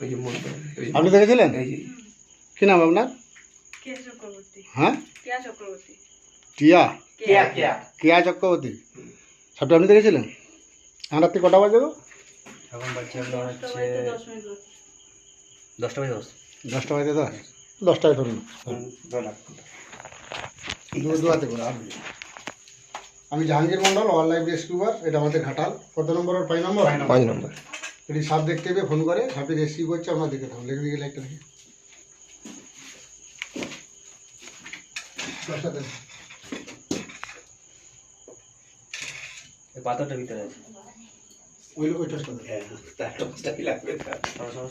ওই যে ওই যে- আপনি দেখেছিলেন? এই যে। কি নাম আপনার? হ্যাঁ? কেয়া চক্রবর্তী। টিয়া? কেয়া। কেয়া চক্রবর্তী? সবটা আপনি দেখেছিলেন? এখন রাত্রি কটা বাজে গো? এখন দশটা হচ্ছে দশ দশটা বাজে দশ। দশটা বাজে দশ? দশটায় ধরুন। দুয়াতে করে আপনি আমি জাহাঙ্গীর মন্ডল ওয়াইল্ড লাইফ রেস্কিউবার এটা আমাদের ঘাটাল। কত নম্বর আর পাঁচ নম্বর? পাঁচ নম্বর। এটি সাপ দেখতে পেয়ে ফোন করে সাপে রেস্কিউ করছে আমরা দেখে থাকুন লেগে দিকে লাইটটা দেখি। দশটা দেন। এই পাথরটার ভিতরে আছে। ওই ওই টসটা দেন। সরো,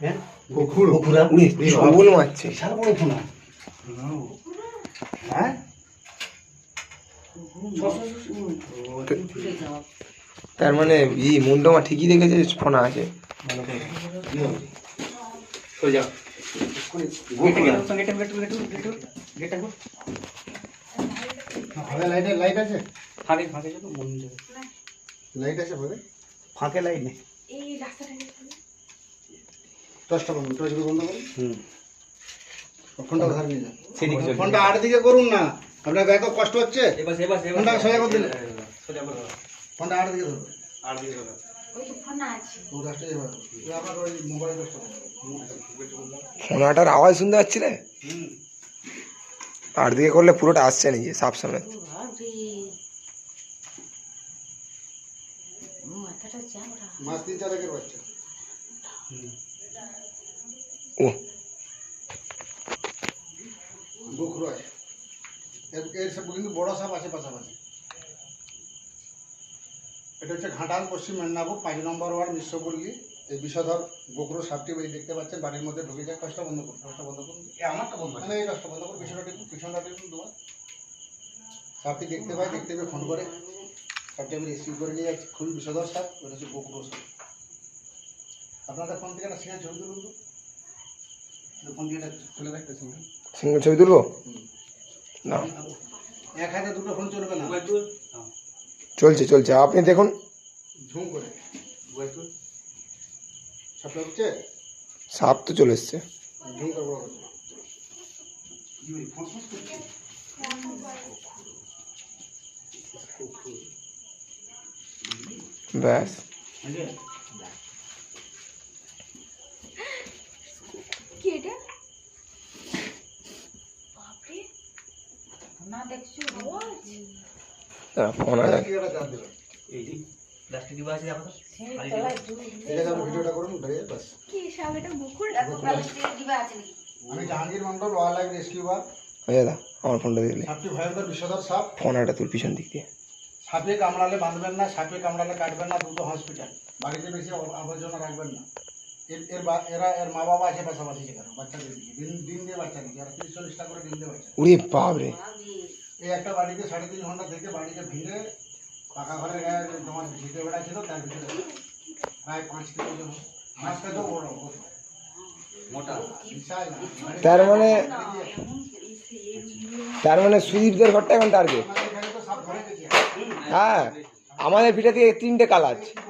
হ্যাঁ মারছে। বিশাল বড় ফোনা হ্যাঁ? তার মানে ই মুন্ডমা ঠিকই দেখেছে ফোনা আছে। ফাঁকে লাইটে লাইট টসটা বন্ধ টসগুলো বন্ধ করুন। হুম। ফোনটা ধার নিয়ে যান। ফোনটা আর দিকে করুন না। আপনার ব্যাগে কষ্ট হচ্ছে? এবার এবার এবার। ফোনটা সোজা করে ফোনটা আর দিকে ধরুন। ফোনাটার আওয়াজ শুনতে পাচ্ছি রে? আর দিকে করলে পুরোটা আসছে নাকি সাপ সমেত মাস তিন চার একের বাচ্চা। ও। গোখরো আছে এর এর সব কিন্তু বড় সাপ আছে পাশাপাশি। এটা হচ্ছে ঘাটাল পশ্চিম মেদিনীপুর পাঁচ নম্বর ওয়ার্ড মিশ্রপল্লী। এই বিষধর গোখরো সাপটি বাড়ি দেখতে পাচ্ছেন বাড়ির মধ্যে ঢুকে যায় কাজটা বন্ধ করুন কাজটা বন্ধ করুন আমারটা বন্ধ মানে এই কাজটা বন্ধ করুন পিছনটা টিপুন পিছনটা টিপুন দুবার। সাপটি দেখতে পাই দেখতে পেয়ে ফোন করে। সাপটি আমি রিসিভ করে নিয়ে যাচ্ছি খুবই বিষধর সাপ ওটা হচ্ছে গোখরো সাপ। আপনাদের ফোন থেকে একটা সিঙ্গা ছবি তুলুন তো। ফোন দিয়ে এটা খুলে রাখতে সিঙ্গা। সিঙ্গেল ছবি তুলবো? না। এক হাতে দুটো ফোন চলবে না। চলছে চলছে। আপনি দেখুন। ঝুম করে। তুল। সাপটা হচ্ছে সাপ তো চলে এসছে। ঝুম করে বড় ব্যাস কি এটা বাপরে আওয়াজ। দাঁড়া, ফোনাটা কি একটা চাপ দেবেন এই যে প্লাস্টিক ডিবা আছে দেখো তো ঠিক আছে আপনি ভিডিওটা করুন ধরে বাস কি সাপ এটা বুকুর আমি জাহাঙ্গীর মন্ডল ওয়াইল্ড লাইফ রেস্কিউবার হয়ে দাদা আমার ফোনটা দিলে। সাপটি ভয়ঙ্কর বিষধর সাপ। ফোনাটা তুল পিছন দিক দিয়ে। সাপে কামড়ালে বাঁধবেন না সাপে কামড়ালে কাটবেন না দ্রুত হসপিটাল বাড়িতে বেশি আবর্জনা রাখবেন না। এর এর বা- এরা এর মা বাবা আছে পাশাপাশি সেখানে বাচ্চাদের দিকে দিন দিন দিয়ে বাচ্চা দিকে আর তিরিশ চল্লিশটা করে দিন দিয়ে বাচ্চা। উড়ে বাপ রে এই একটা বাড়িতে সাড়ে তিন ঘণ্টা থেকে বাড়িতে ভেঙে পাকা ঘরের গায়ে তোমার ভিটে বেড়া ছিল তার ভিতরে প্রায় পাঁচ কিলো মাছটা তো বড় তার মানে তার মানে সুদীপদের ঘরটা এখন টার্গেট ঘরে হ্যাঁ আমাদের পিঠা দিয়ে তিনটে কালাজ এই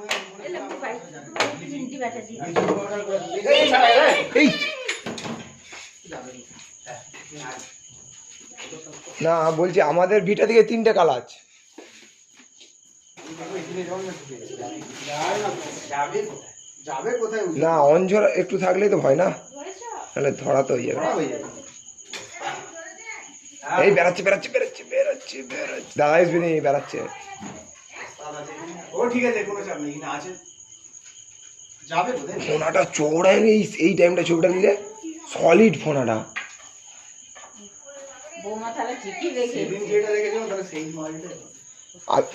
না বলছি আমাদের ভিটা থেকে তিনটে উঠবে? না অঞ্জর একটু থাকলেই তো ভয় না। তাহলে ধরা তো হয়ে যাবে। হয়ে। এই বেড়াচ্ছে বেড়াচ্ছে বেড়াচ্ছে বেড়াচ্ছে বেড়াচ্ছে। দাদা এসবে নি বেড়াচ্ছে। ও ঠিক আছে কোনো চাপ নেই এখানে আছে। যাবে ফোনাটা চৌড়ায় এই এই টাইমটা ছবিটা নিলে সলিড ফোনাটা।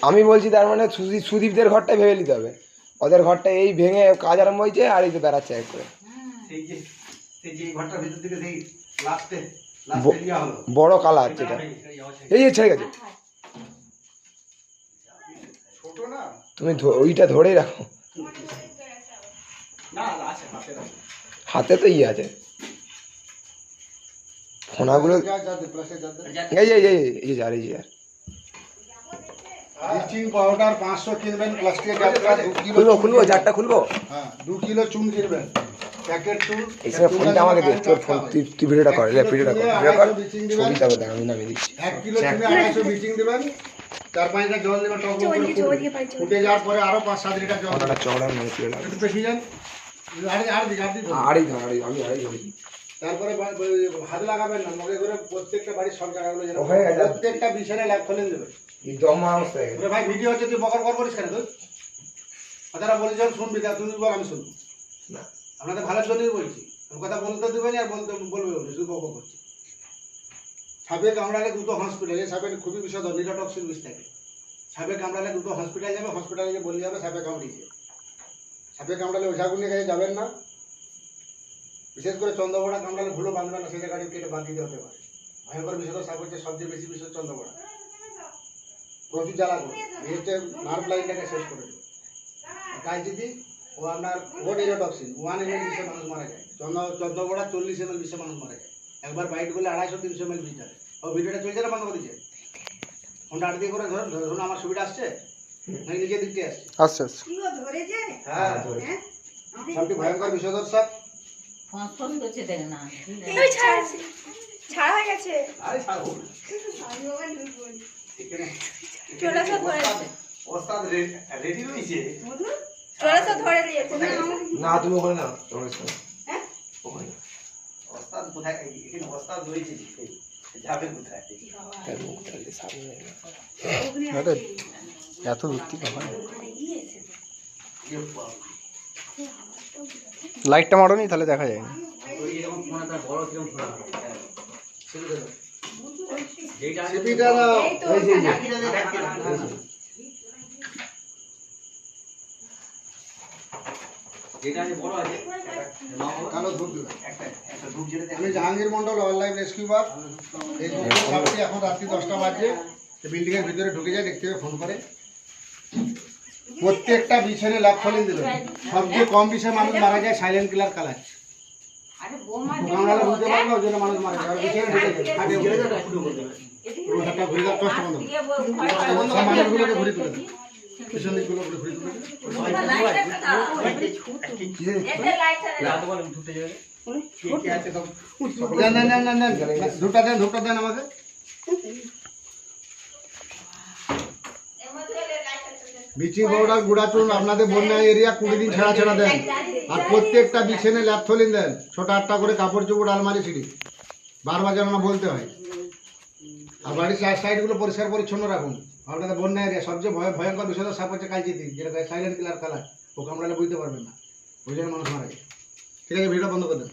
আমি বলছি তার মানে সুদীপ সুদীপদের ঘরটা ভেবে নিতে হবে। ওদের ঘরটা এই ভেঙে কাজ আরম্ভ হয়েছে আর এই তো বেড়াচ্ছে এক করে। সেই যে সেই যে ঘরটার ভিতর থেকে সেই লাস্টে ব- লাস্টে হলো। বড় কালা আছে এটা এই যে ছেড়ে গেছে। তুমি ধ- ওইটা ধরেই রাখো। হাতে তো ইয়ে আছে। ফোনাগুলো এই এই এই যে এই যে ব্লিচিং পাউডার পাঁচশো কিনবেন প্লাস্টিকের ডাব্বা দু কিলো খুলবো খুলবো জারটা খুলবো? হ্যাঁ দু কিলো চুন কিনবেন। প্যাকেট চুন এই সময় ফোনটা আমাকে দে তোর ফোন তুই তুই ভিডিওটা কর লে ভিডিওটা কর ভিডিও কর। ছবি তারপর দেখ আমি নামিয়ে দিচ্ছি। এক কিলো চুনে আড়াইশো ব্লিচিং দেবেন। চার পাঁচ লিটার জল দেবেন টক। ফুটে যাওয়ার পরে আরও পাঁচ সাত লিটার জল। চওড়ার মনে ছিল একটু বেশি যান। আড়াই ধর আড়াই আমি আড়াই ধরি। তারপরে হাত লাগাবেন না মগে করে প্রত্যেকটা বাড়ির সব জায়গাগুলো। প্রত্যেকটা বিছানায় লাগ খোলেন দেবে। দমা অবস্থায় ভাই ভিডিও হচ্ছে তুই বকর বকর করিস কেন তুই? কথাটা বলি যখন শুনবি তা তুমি বল আমি শুনব। না। আপনাদের ভালোর জন্যই বলছি। কথা বলতে দেবেন আর বলতে বলবে শুধু বকর করছি। সাপে কামড়ালে দুটো হসপিটালে সাপে খুবই বিষয় নিরটক্সিন বিষ থাকে সাপে কামড়ালে দুটো হসপিটাল যাবে হসপিটালে গিয়ে বলে যাবে সাপে কামড়িয়েছে সাপে কামড়ালে ওঝাগুলির কাছে যাবেন না। বিশেষ করে চন্দ্রবড়া কামড়ালে ভুলো বাঁধবেন না, সেই জায়গাটি কেটে বাঁধ দিতে হতে পারে। ভয়ঙ্কর বিষয় সাপ হচ্ছে সবচেয়ে বেশি বিষয় চন্দ্রবড়া প্রচুর জ্বালা করে। হচ্ছে নার্ভ লাইনটাকে শেষ করে দেবে যদি ও আপনার ও নিরোটক্সিন ওয়ান এম এল বিষে মানুষ মারা যায়। চন্দ্র চন্দ্রবড়া চল্লিশ এম এল বিষে মানুষ মারা যায়। একবার বাইট করলে আড়াইশো, তিনশো এম এল বিষ ও ভিডিওটা চলছে না বন্ধ করে দিচ্ছে ফোনটা আট দিয়ে করে ধরুন ধরুন আমার সুবিধা আসছে। আচ্ছা আচ্ছা। হ্যাঁ সবটি ভয়ঙ্কর বিষদর্শক ফসফস করছে দেখ না ওই ছাড়া। হয়ে গেছে। না তুমি ওখানে না তোমার। ওস্তাদ কোথায়? এখানে ওস্তাদ রয়েছে। যাবে কোথায়? সামনে। এত দূর থেকে হয়। ইয়ে বাবা। লাইটটা তাহলে দেখা যায় না। জাহাঙ্গীর মন্ডল অনলাইন রেস্কিউবার এই এখন রাত্রি দশটা বাজে। বিল্ডিং এর ভিতরে ঢুকে যায় দেখতে হবে ফোন করে। প্রত্যেকটা বিছানে লাভ ফলিন দিল। সবচেয়ে কম বিষয়ে মানুষ মারা যায় সাইলেন্ট কিলার কালার আরে বৌমা আমরা বুঝতে ওই জন্য মানুষ মারা যায়। আর বিছানে ঢুকে যায় খাটে উঠে যায়। পুরো হাতটা ঘুরে দাও কষ্ট বন্ধ। মানুষগুলোকে ঘুরে তুলে দাও পিছন দিকগুলো ঘুরে ঘুরে তুলে দাও। রাত বলে ঢুকতে যাবে। দেন ধূপটা দেন আমাকে ব্লিচিং পাউডার গুঁড়া চুন আপনাদের বন্যা এরিয়া কুড়ি দিন ছাড়া ছাড়া দেন। আর প্রত্যেকটা বিছানে ল্যাপথলিন দেন, ছোট আটটা করে কাপড় চোপড়, আলমারি, সিঁড়ি। বারবার যেন না বলতে হয়। আর বাড়ির চার সাইডগুলো পরিষ্কার পরিচ্ছন্ন রাখুন। আপনাদের বন্যা এরিয়া, সবচেয়ে ভয় ভয়ঙ্কর বিষয় সাপ হচ্ছে কালচিতি যেটা সাইলেন্ট কিলার খেলা ও কামড়ালে বুঝতে পারবেন না। ওই জন্য মানুষ মারা ঠিক আছে ভিডিও বন্ধ করে দেন।